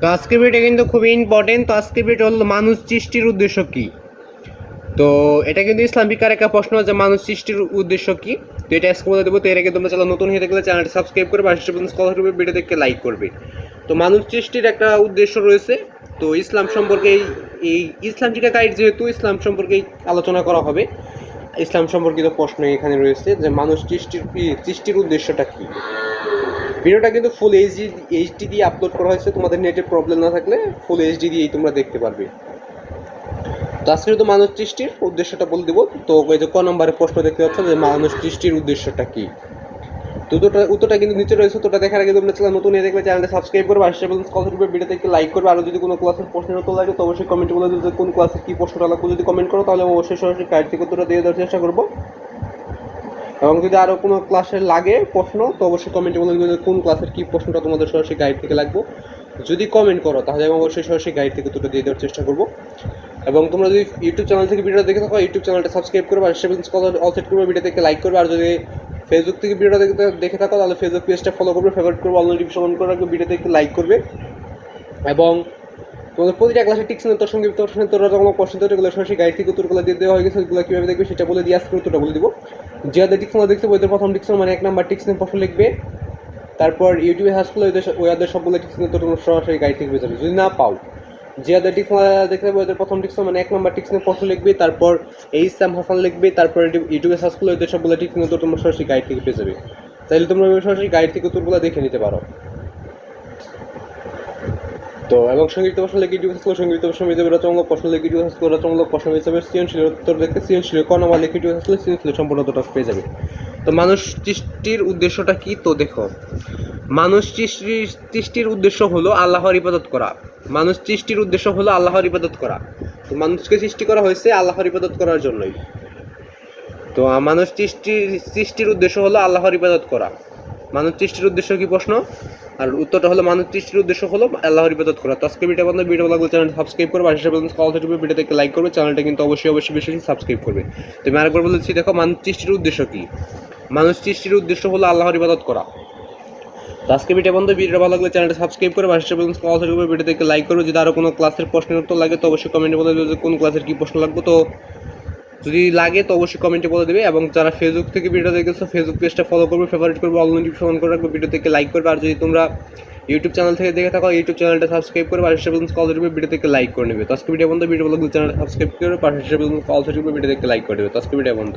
তো আজকের ভিডিও কিন্তু খুবই ইম্পর্টেন্ট তো আজকের ভিডিও হলো মানুষ সৃষ্টির উদ্দেশ্য কি? তো এটা কিন্তু ইসলাম ইসলামিকার একটা প্রশ্ন যে মানুষ সৃষ্টির উদ্দেশ্য কি? তো এটা আজকে বলে দেবো। তো এর আগে তোমরা চ্যানেল নতুন হয়ে থাকলে চ্যানেলটি সাবস্ক্রাইব করবে আর সেটা স্কলার করবে ভিডিও দেখে লাইক করবে। তো মানুষ সৃষ্টির একটা উদ্দেশ্য রয়েছে। তো ইসলাম সম্পর্কে এই- ইসলাম গাইড যেহেতু, ইসলাম সম্পর্কে আলোচনা করা হবে। ইসলাম সম্পর্কিত প্রশ্ন এখানে রয়েছে যে মানুষ সৃষ্টির সৃষ্টির উদ্দেশ্যটা কী? ভিডিওটা কিন্তু ফুল এইচডি এইচডি দিয়ে আপলোড করা হয়েছে, তোমাদের নেটের প্রবলেম না থাকলে ফুল এইচডি দিয়েই তোমরা দেখতে পারবে। তো আজকে তো মানুষ সৃষ্টির উদ্দেশ্যটা বলে দেবো। তো ওই যে ক নম্বরে প্রশ্ন দেখতে পাচ্ছ যে মানুষ সৃষ্টির উদ্দেশ্যটা কি? তো উত্তরটা উত্তরটা কিন্তু নিচে রয়েছে তোটা দেখার আগে তোমরা চ্যানেল নতুন হয়ে দেখলে চ্যানেলটা সাবস্ক্রাইব করবে, আর সেভেন কল করবে ভিডিওতে একটু লাইক করবে আর যদি কোনো ক্লাসের প্রশ্নের উত্তর লাগে তো অবশ্যই কমেন্ট বলে দেবে কোন ক্লাসে কী প্রশ্নটা লাগবে। যদি কমেন্ট করো তাহলে অবশ্যই সরাসরি গাইড থেকে উত্তরটা দিয়ে দেওয়ার চেষ্টা করব। এবং যদি আরও কোনো ক্লাসে লাগে প্রশ্ন, তো অবশ্যই কমেন্টে বলে দেবে কোন ক্লাসের কী প্রশ্নটা তোমাদের সরাসরি গাইড থেকে লাগবে। যদি কমেন্ট করো, তাহলে আমি অবশ্যই সরাসরি গাইড থেকে দুটো দিয়ে দেওয়ার চেষ্টা করব। এবং তোমরা যদি ইউটিউব চ্যানেল থেকে ভিডিও দেখে থাকো ইউটিউব চ্যানেলটা সাবস্ক্রাইব করবে আর সেভেন স্কলার অল সেট করবে ভিডিও থেকে লাইক করবে। আর যদি ফেসবুক থেকে ভিডিওটা দেখে দেখে থাকো, তাহলে ফেসবুক পেজটা ফলো করবে ফেভারিট করবে অল নোটিফিকেশন অন করে রাখবে ভিডিওতে একটু লাইক করবে। এবং তোমাদের প্রতিটা ক্লাসে টিক্স তোর সঙ্গে তোর সঙ্গে তোর কোনো প্রশ্ন তো এগুলো সরাসরি গাইড থেকে উত্তরগুলো দিয়ে দেওয়া হয়ে গেছে ওগুলো কীভাবে দেখবে সেটা বলে দিয়ে আজকে উত্তরটা বলে দিব। যে হাতে টিক্স দেখছে বইদের প্রথম টিক্স মানে এক নাম্বার টিক্স প্রশ্ন লিখবে। তারপর ইউটিউবে সার্চ করলে ওদের ওই ওদের সবগুলো টিক্স তো তোমরা সরাসরি গাইড থেকে পেয়ে যাবে। যদি না পাও হাতে টিক্স দেখতে পাবে ওদের প্রথম টিক্স মানে এক নাম্বার টিক্স প্রশ্ন লিখবে, তারপর এই ইসলাম হাসান লিখবে, তারপর ইউটিউবে সার্চ করলে ওদের সবগুলো টিক্স তো তোমরা সরাসরি গাইড থেকে পেয়ে যাবে। তাহলে তোমরা সরাসরি গাইড থেকে উত্তরগুলো দেখে নিতে পারো। তো, এবং সংগীত প্রশ্ন লেগে ইউটিউব করে সংগীত প্রশ্ন হিসেবে রচনামূলক প্রশ্ন লেগে ইউটিউব করে রচনামূলক প্রশ্ন হিসেবে সৃজনশীল উত্তর দেখতে সৃজনশীল ক নাম্বার লেখে ইউটিউব সার্চ করলে সৃজনশীল সম্পূর্ণ উত্তরটা পেয়ে যাবে। তো মানুষ সৃষ্টির উদ্দেশ্যটা কি? তো দেখো, মানুষ সৃষ্টির সৃষ্টির উদ্দেশ্য হলো আল্লাহর ইবাদত করা। মানুষ সৃষ্টির উদ্দেশ্য হলো আল্লাহর ইবাদত করা। তো মানুষকে সৃষ্টি করা হয়েছে আল্লাহর ইবাদত করার জন্যই। তো মানুষ সৃষ্টির সৃষ্টির উদ্দেশ্য হলো আল্লাহর ইবাদত করা। মানুষ সৃষ্টির উদ্দেশ্য কি প্রশ্ন? আর উত্তরটা হলো মানুষ সৃষ্টির উদ্দেশ্য হলো আল্লাহর ইবাদত করা। তো আজকে ভিডিও বন্ধু ভিডিও লাগলে চ্যানেল সাবস্ক্রাইব করবে আর হিসাবে কল থেকে ভিডিওতে লাইক করবে, চ্যানেলটা কিন্তু অবশ্যই অবশ্যই বেশি বেশি সাবস্ক্রাইব করবে। তো আমি আরেকবার বলেছি, দেখো মানুষ সৃষ্টির উদ্দেশ্য কি? মানুষ সৃষ্টির উদ্দেশ্য হলো আল্লাহর ইবাদত করা। তো আজকে ভিডিও বন্ধু ভিডিও ভালো লাগলে চ্যানেলটা সাবস্ক্রাইব করে পাশে পর্যন্ত কল থাকবে, ভিডিওতে লাইক করবে। যদি আরও কোনো ক্লাসের প্রশ্নের উত্তর লাগে, তো অবশ্যই কমেন্টে বলে দেবে কোন ক্লাসের কী প্রশ্ন লাগবে। তো যদি লাগে তো অবশ্যই কমেন্টে বলে দেবে এবং যারা ফেসবুক থেকে ভিডিও দেখেছ ফেসবুক পেজটা ফলো করবে ফেভারিট করবে অল নোটিফিকেশন করে রাখবে ভিডিও থেকে লাইক করবে। আর যদি তোমরা ইউটিউব চ্যানেল থেকে দেখে থাকো ইউটিউব চ্যানেলটা সাবস্ক্রাইব করে পাশে পর্যন্ত কল ধরবে ভিডিও থেকে লাইক করে নেবে। তো আজকে ভিডিও বন্ধু ভিডিও বলতে চ্যানেল সাবস্ক্রাইব করে পাশে পর্যন্ত কল ধরবে ভিডিও থেকে লাইক করে দেবে তো আজকে ভিডিও বন্ধ